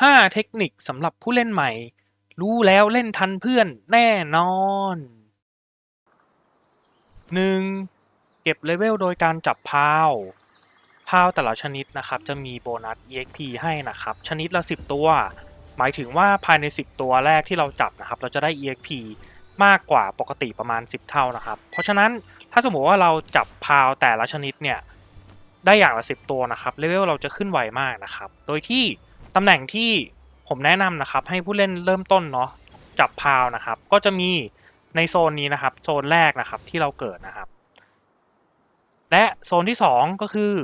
5เทคนิคสำหรับผู้เล่นใหม่ รู้แล้วเล่นทันเพื่อนแน่นอน 1. เก็บเลเวลโดยการจับพาว พาวแต่ละชนิดนะครับ จะมีโบนัส EXP ให้นะครับ ชนิดละ 10 ตัว หมายถึงว่าภายใน 10 ตัวแรกที่เราจับนะครับ เราจะได้ EXP มากกว่าปกติประมาณ 10 เท่านะครับ เพราะฉะนั้นถ้าสมมติว่าเราจับพาวแต่ละชนิดเนี่ยได้อย่างละ 10 ตัวนะครับเลเวลเราจะขึ้นไวมากนะครับ โดยที่ ตำแหน่งที่ผมแนะนำนะครับ ให้ผู้เล่นเริ่มต้นเนาะจับพาวนะครับ ก็จะมีในโซนนี้นะครับ โซนแรกนะครับที่เราเกิดนะครับ และโซนที่ 2 ก็คือ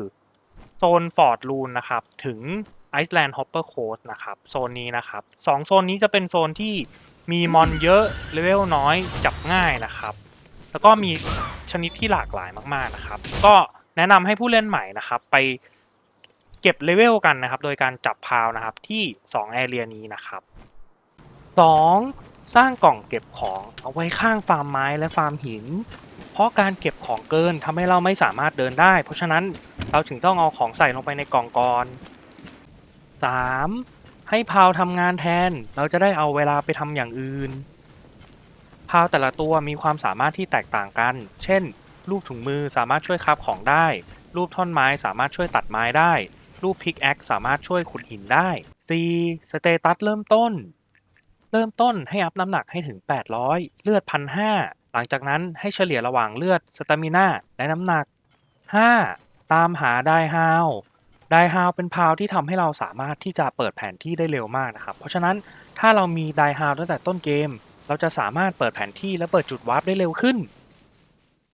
โซนฟอร์ดลูนนะครับ ถึงไอซ์แลนด์ฮอปเปอร์โคสนะครับ โซนนี้นะครับสองโซนนี้จะเป็นโซนที่มีมอนเยอะเลเวลน้อยจับง่ายนะครับ แล้วก็มีชนิดที่หลากหลายมากๆนะครับ ก็แนะนำให้ผู้เล่นใหม่นะครับ ไป เก็บเลเวลกันนะครับ โดยการจับพาวนะครับที่2แอเรียนี้นะครับ 2. สร้างกล่องเก็บของเอาไว้ข้างฟาร์มไม้และฟาร์มหิน เพราะการเก็บของเกินทำให้เราไม่สามารถเดินได้ เพราะฉะนั้นเราถึงต้องเอาของใส่ลงไปในกล่องก่อน 3. ให้พาวทำงานแทนเราจะได้เอาเวลาไปทำอย่างอื่น พาวแต่ละตัวมีความสามารถที่แตกต่างกัน เช่น รูปถุงมือสามารถช่วยคราฟของได้ รูปท่อนไม้สามารถช่วยตัดไม้ได้ รูปพิกแอคสามารถช่วยขุดหินได้ 4. สเตตัสเริ่มต้น เริ่มต้นให้อัพน้ำหนักให้ถึง 800 เลือด 1,500 หลังจากนั้นให้เฉลี่ยระหว่างเลือดสตามิน่าและน้ำหนัก 5. ตามหาไดฮาวไดฮาวเป็นพาวที่ทำให้เราสามารถที่จะเปิดแผนที่ได้เร็วมากนะครับ เพราะฉะนั้นถ้าเรามีไดฮาวตั้งแต่ต้นเกม เราจะสามารถเปิดแผนที่และเปิดจุดวาร์ปได้เร็วขึ้น